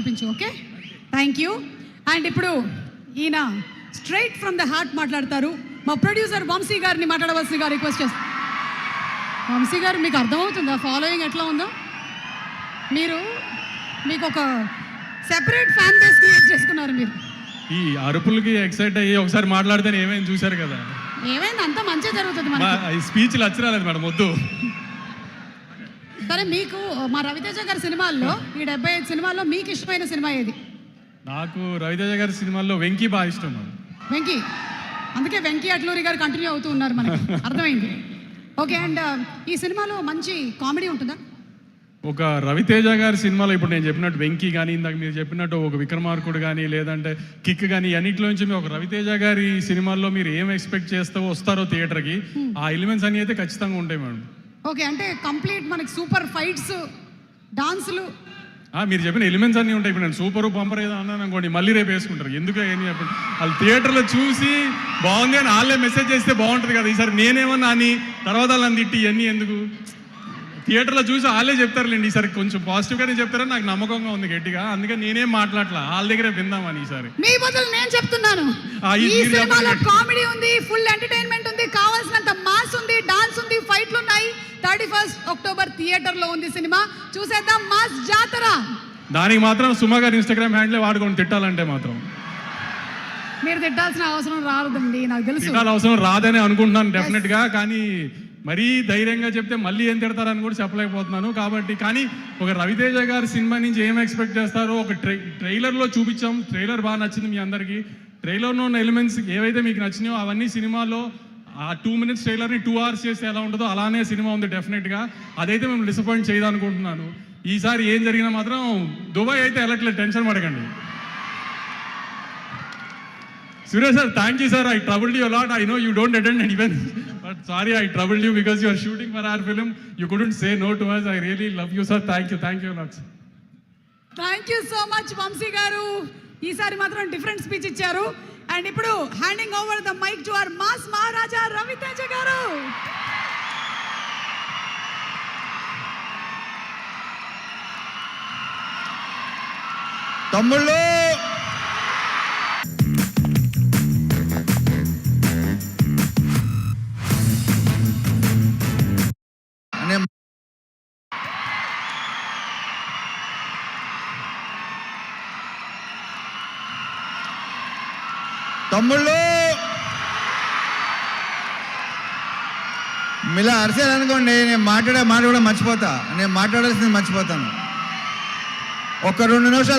పంపించు okay? Thank you and ఇప్పుడు ఈయన స్ట్రైట్ ఫ్రమ్ ద హార్ట్ మాట్లాడతారు. మా ప్రొడ్యూసర్ వంశీ గారిని మాట్లాడవలసిందిగా రిక్వెస్ట్ చేస్తాను వంశీ గారు మీకు అర్థమవుతుందా? ఫాలోయింగ్ ఎట్లా ఉందో? మీరు మీకు ఒక సెపరేట్ ఫ్యాన్ బేస్ క్రియేట్ చేసుకున్నారు మీరు. ఈ అరుపులకి ఎక్సైట్ అయ్యి ఒకసారి మాట్లాడితే ఏమేమి చూశారు కదా? ఏమైంది? అంత మంచి జరుగుతుంది స్పీచ్లు వచ్చిరాలేదు మేడం వద్దు. సరే మీకు మా రవితేజ గారి సినిమాల్లో ఈ డెబ్బై ఐదు సినిమాల్లో మీకు ఇష్టమైన సినిమా ఏది? నాకు రవితేజ గారి సినిమాల్లో వెంకీ బాగా ఇష్టం వెంకీ? అందుకే వెంకీ అట్లూరి గారు కంటిన్యూ అవుతూ ఉన్నారు మనకి. అర్థమైంది. ఓకే అండ్ ఈ సినిమాలో మంచి కామెడీ ఉంటుందా? ఒక రవితేజ గారి సినిమాలో ఇప్పుడు నేను చెప్పినట్టు వెంకీ కానీ ఇందాక మీరు చెప్పినట్టు ఒక విక్రమార్కుడు కానీ లేదంటే కిక్ కానీ అన్నిటిలో నుంచి మీరు ఒక రవితేజ గారి సినిమాల్లో మీరు ఏం ఎక్స్పెక్ట్ చేస్తూ వస్తారో థియేటర్కి ఆ ఎలిమెంట్స్ అన్ని అయితే ఖచ్చితంగా ఉంటాయి మేడం. ఓకే అంటే కంప్లీట్ మనకి సూపర్ ఫైట్స్ డాన్సులు. మీరు చెప్పిన ఎలిమెంట్స్ అన్నీ ఉంటాయి. ఇప్పుడు నేను సూపర్ పంపర్ ఏదో అన్నాను అనుకోండి మళ్ళీ రేపు వేసుకుంటారు. ఎందుకు ఏం చెప్పండి? వాళ్ళు థియేటర్లో చూసి బాగుంది అని వాళ్ళే మెసేజ్ చేస్తే బాగుంటుంది కదా. ఈసారి నేనేమన్నా అని తర్వాత వాళ్ళని తిట్టి ఇవన్నీ ఎందుకు? థియేటర్లో చూసి వాళ్ళే చెప్తారులేండి. ఈసారి కొంచెం పాజిటివ్గానే చెప్తారని నాకు నమ్మకంగా ఉంది గట్టిగా. అందుకే నేనేం మాట్లాడలా వాళ్ళ దగ్గరే విందామని ఈసారి. మీ బదులు నేను చెప్తున్నాను. ఈ సినిమాలో. కామెడీ ఉంది ఫుల్ ఎంటర్టైన్మెంట్ ఉంది కావాల్సినంత మాస్ ఉంది డాన్స్ ఉంది ఫైట్లు ఉన్నాయి. థర్టీ ఫస్ట్ అక్టోబర్ థియేటర్లో ఉంది సినిమా. చూసేద్దాం మాస్ జాతర. దానికి మాత్రం సుమ గారి ఇన్స్టాగ్రామ్ హ్యాండ్లే వాడుకొని తిట్టాలంటే మాత్రం. మీరు తిట్టాల్సిన అవసరం రాదండి నాకు తెలుసు. తిట్టాల అవసరం రాదని అనుకుంటున్నాను డెఫినెట్గా కానీ మరీ ధైర్యంగా చెప్తే మళ్ళీ ఏం తిడతారని కూడా చెప్పలేకపోతున్నాను. కాబట్టి కానీ ఒక రవితేజ గారి సినిమా నుంచి ఏం ఎక్స్పెక్ట్ చేస్తారో ఒక ట్రై ట్రైలర్లో చూపించాం. ట్రైలర్ బాగా నచ్చింది మీ అందరికీ. ట్రైలర్లో ఉన్న ఎలిమెంట్స్ ఏవైతే మీకు నచ్చినాయో అవన్నీ సినిమాలో ఆ టూ మినిట్స్ ట్రైలర్ని టూ అవర్స్ చేస్తే ఎలా ఉంటుందో అలానే సినిమా ఉంది డెఫినెట్గా అదైతే మేము డిసప్పాయింట్ చేయదనుకుంటున్నాను. ఈసారి ఏం జరిగినా మాత్రం దుబాయ్ అయితే వెళ్ళట్లేదు టెన్షన్ పడకండి. Suresh sir thank you sir I trouble you lot I know you don't attend and even but sorry I trouble you because you're shooting for our film you couldn't say no to us I really love you sir thank you thank you lot thank you so much Vamsi garu. ఈసారి మాత్రం different speech ఇచ్చారు. And ఇప్పుడు handing over the mic to our mass Maharaja Ravi Teja garu. తమ్ముళ్ళు! తమ్ముళ్ళు. మీలా అరిసారు అనుకోండి నేను మాట్లాడే మాట కూడా మర్చిపోతా. నేను మాట్లాడాల్సింది మర్చిపోతాను. ఒక రెండు నిమిషాలు